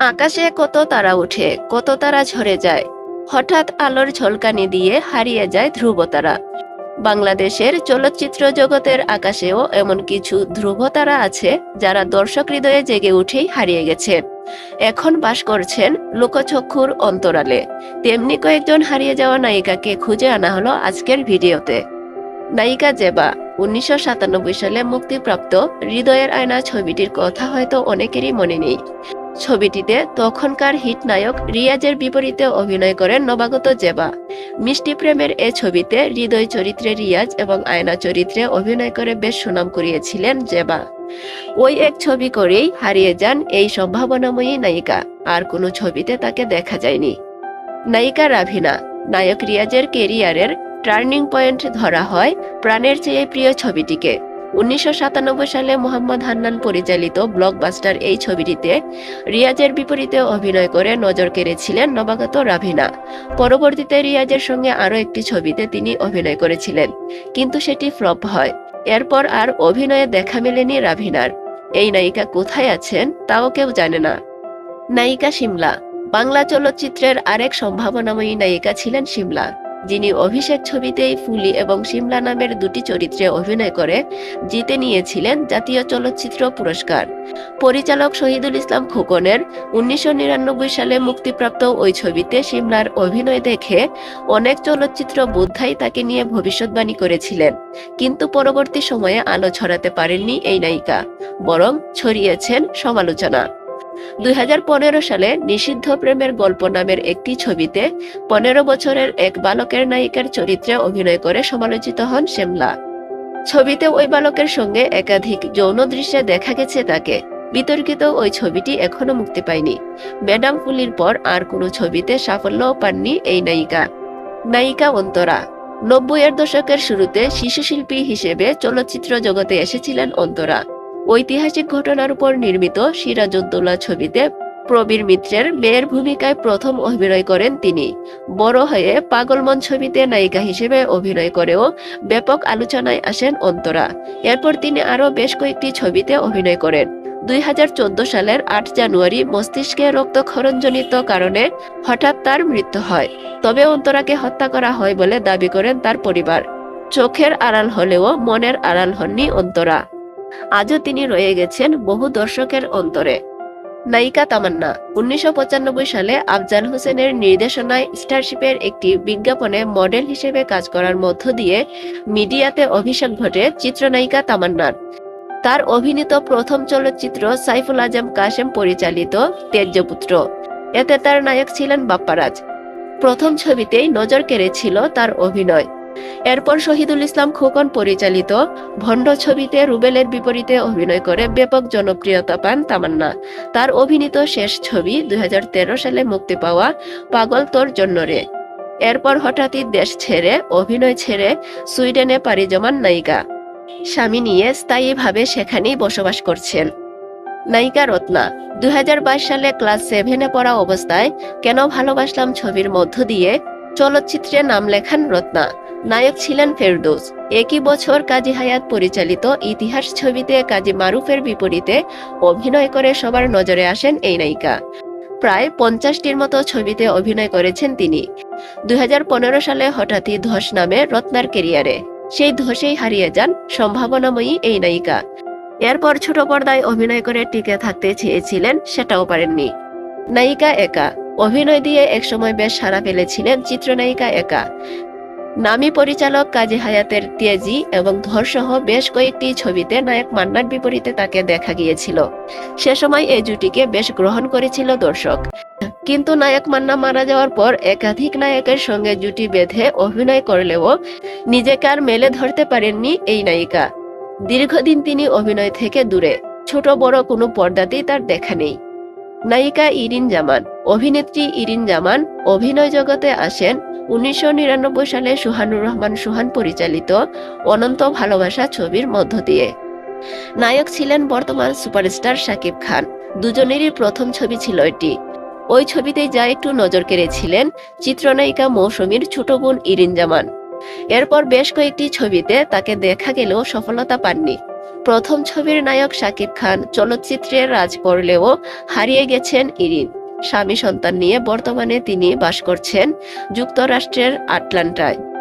আকাশে কত তারা ওঠে কত তারা ঝরে যায়। হঠাৎ আলোর ঝলকানি দিয়ে হারিয়ে যায় ধ্রুবতারা। বাংলাদেশের চলচ্চিত্র জগতের আকাশেও এমন কিছু ধ্রুবতারা আছে, যারা দর্শক হৃদয়ে জেগে উঠেই হারিয়ে গেছে। এখন বাস করছেন লোকচক্ষুর অন্তরালে। তেমনি কয়েকজন হারিয়ে যাওয়া নায়িকাকে খুঁজে আনা হলো আজকের ভিডিওতে। নায়িকা জেবা, উনিশশো সাতানব্বই সালে মুক্তিপ্রাপ্ত হৃদয়ের আয়না ছবিটির কথা হয়তো অনেকেরই মনে নেই। ছবিটিতে তখনকার হিট নায়ক রিয়াজের বিপরীতে অভিনয় করেন নবাগত জেবা। মিষ্টি প্রেমের এ ছবিতে হৃদয় চরিত্রে রিয়াজ এবং আয়না চরিত্রে অভিনয় করে বেশ সুনাম করিয়েছিলেন জেবা। ওই এক ছবি করেই হারিয়ে যান এই সম্ভাবনাময়ী নায়িকা। আর কোনো ছবিতে তাকে দেখা যায়নি। নায়িকা রাভিনা, নায়ক রিয়াজের কেরিয়ারের টার্নিং পয়েন্ট ধরা হয় প্রাণের চেয়ে প্রিয় ছবিটিকে। উনিশশো সাতানব্বই সালে মোহাম্মদ হান্নান পরিচালিত ব্লকবাস্টার এই ছবিটিতে রিয়াজের বিপরীতে অভিনয় করে নজর কেড়েছিলেন নবাগত রাভিনা। পরবর্তীতে রিয়াজের সঙ্গে আরও একটি ছবিতে তিনি অভিনয় করেছিলেন, কিন্তু সেটি ফ্লপ হয়। এরপর আর অভিনয়ে দেখা মেলেনি রাভিনার। এই নায়িকা কোথায় আছেন তাও কেউ জানে না। নায়িকা সিমলা বাংলা চলচ্চিত্রের আরেক সম্ভাবনাময়ী নায়িকা ছিলেন শিমলা। যিনি অভিষেক ছবিতেই ফুলি এবং শিমলা নামের দুটি চরিত্রে অভিনয় করে, জিতে নিয়েছিলেন জাতীয় চলচ্চিত্র পুরস্কার। পরিচালক শহীদুল ইসলাম খোকনের উনিশশো নিরানব্বই সালে মুক্তিপ্রাপ্ত ওই ছবিতে শিমলার অভিনয় দেখে অনেক চলচ্চিত্র বোদ্ধাই তাকে নিয়ে ভবিষ্যৎবাণী করেছিলেন, কিন্তু পরবর্তী সময়ে আলো ছড়াতে পারেননি এই নায়িকা, বরং ছড়িয়েছেন সমালোচনা। দুই হাজার পনেরো সালে নিষিদ্ধ প্রেমের গল্প নামের একটি ছবিতে পনেরো বছরের এক বালকের নায়িকার চরিত্রে অভিনয় করে সমালোচিত হন শ্যামলা। ছবিতে ওই বালকের সঙ্গে একাধিক যৌন দৃশ্যে দেখা গেছে তাকে। বিতর্কিত ওই ছবিটি এখনও মুক্তি পায়নি। ম্যাডাম ফুলির পর আর কোনো ছবিতে সাফল্যও পাননি এই নায়িকা। নায়িকা অন্তরা। নব্বইয়ের দশকের শুরুতে শিশুশিল্পী হিসেবে চলচ্চিত্র জগতে এসেছিলেন অন্তরা। ঐতিহাসিক ঘটনার উপর নির্মিত সিরাজউদ্দৌলা ছবিতে প্রবীর মিত্রের মেয়ের ভূমিকায় প্রথম অভিনয় করেন তিনি। বড় হয়ে পাগলমন ছবিতে নায়িকা হিসেবে অভিনয় করেও ব্যাপক আলোচনায় আসেন অন্তরা। এরপর তিনি আরও বেশ কয়েকটি ছবিতে অভিনয় করেন। দুই হাজার চোদ্দ সালের আট জানুয়ারি মস্তিষ্কে রক্তক্ষরণজনিত কারণে হঠাৎ তার মৃত্যু হয়। তবে অন্তরাকে হত্যা করা হয় বলে দাবি করেন তার পরিবার। চোখের আড়াল হলেও মনের আড়াল হননি অন্তরা। আজও তিনি রয়ে গেছেন বহু দর্শকের অন্তরে। নায়িকা তামান্না, উনিশশো সালে আফজাল হোসেনের নির্দেশনায় স্টারশিপের একটি বিজ্ঞাপনে মডেল হিসেবে কাজ করার মধ্য দিয়ে মিডিয়াতে অভিষেক ঘটে চিত্রনায়িকা তামান্নার। তার অভিনীত প্রথম চলচ্চিত্র সাইফুল আজম কাশেম পরিচালিত তেজ্যপুত্র এতে তার নায়ক ছিলেন বাপ্পারাজ। প্রথম ছবিতেই নজর কেড়েছিল তার অভিনয়। এরপর শহীদুল ইসলাম খোকন পরিচালিত ভণ্ড ছবিতে রুবেলের বিপরীতে অভিনয় করে ব্যাপক জনপ্রিয়তা পান তামান্না। তার অভিনীত শেষ ছবি দুই হাজার তেরো সালে মুক্তি পাওয়া পাগল তোর জন্য রে। এরপর হঠাৎই দেশ ছেড়ে, অভিনয় ছেড়ে সুইডেনে পাড়ি জমান নায়িকা। স্বামী নিয়ে স্থায়ীভাবে সেখানেই বসবাস করছেন। নায়িকা রত্না, দুই হাজার বাইশ সালে ক্লাস সেভেনে পড়া অবস্থায় কেন ভালোবাসলাম ছবির মধ্য দিয়ে চলচ্চিত্রে নাম লেখান রত্না। নায়ক ছিলেন ফেরদৌস। একই বছর কাজী হায়াত পরিচালিত ইতিহাস ছবিতে কাজী মারুফের বিপরীতে অভিনয় করে সবার নজরে আসেন এই নায়িকা। প্রায় পঞ্চাশটির মতো ছবিতে অভিনয় করেছেন তিনি। দুই সালে হঠাৎই ধস নামে রত্নার কেরিয়ারে। সেই ধসেই হারিয়ে যান সম্ভাবনাময়ী এই নায়িকা। এরপর ছোট পর্দায় অভিনয় করে টিকে থাকতে চেয়েছিলেন সেটাও পারেননি। নায়িকা একা। অভিনয় দিয়ে একসময় বেশ সারা ফেলেছিলেন চিত্রনায়িকা একা। নামী পরিচালক কাজী হায়াতের তেজি এবং ধরসহ বেশ কয়েকটি ছবিতে নায়ক মান্নার বিপরীতে তাকে দেখা গিয়েছিল। সে সময় এই জুটিকে বেশ গ্রহণ করেছিল দর্শক। কিন্তু নায়ক মান্না মারা যাওয়ার পর একাধিক নায়কের সঙ্গে জুটি বেঁধে অভিনয় করলেও নিজেকে আর মেলে ধরতে পারেননি এই নায়িকা। দীর্ঘদিন তিনি অভিনয় থেকে দূরে, ছোট বড় কোনো পর্দাতেই তার দেখা নেই। নায়িকা ইরিন জামান, অভিনেত্রী ইরিন জামান অভিনয় জগতে আসেন উনিশশো নিরানব্বই সালে সুহানুর রহমান সুহান পরিচালিত অনন্ত ভালোবাসা ছবির মধ্য দিয়ে। নায়ক ছিলেন বর্তমান সুপারস্টার শাকিব খান। দুজনেরই প্রথম ছবি ছিল এটি। ওই ছবিতেই যা একটু নজর কেড়েছিলেন চিত্রনায়িকা মৌসুমীর ছোট বোন ইরিন জামান। এরপর বেশ কয়েকটি ছবিতে তাকে দেখা গেলেও সফলতা পাননি। প্রথম ছবির নায়ক শাকিব খান চলচ্চিত্রের রাজ করলেও হারিয়ে গেছেন ইরিন। স্বামী সন্তান নিয়ে বর্তমানে তিনি বাস করছেন যুক্তরাষ্ট্রের আটলান্টায়।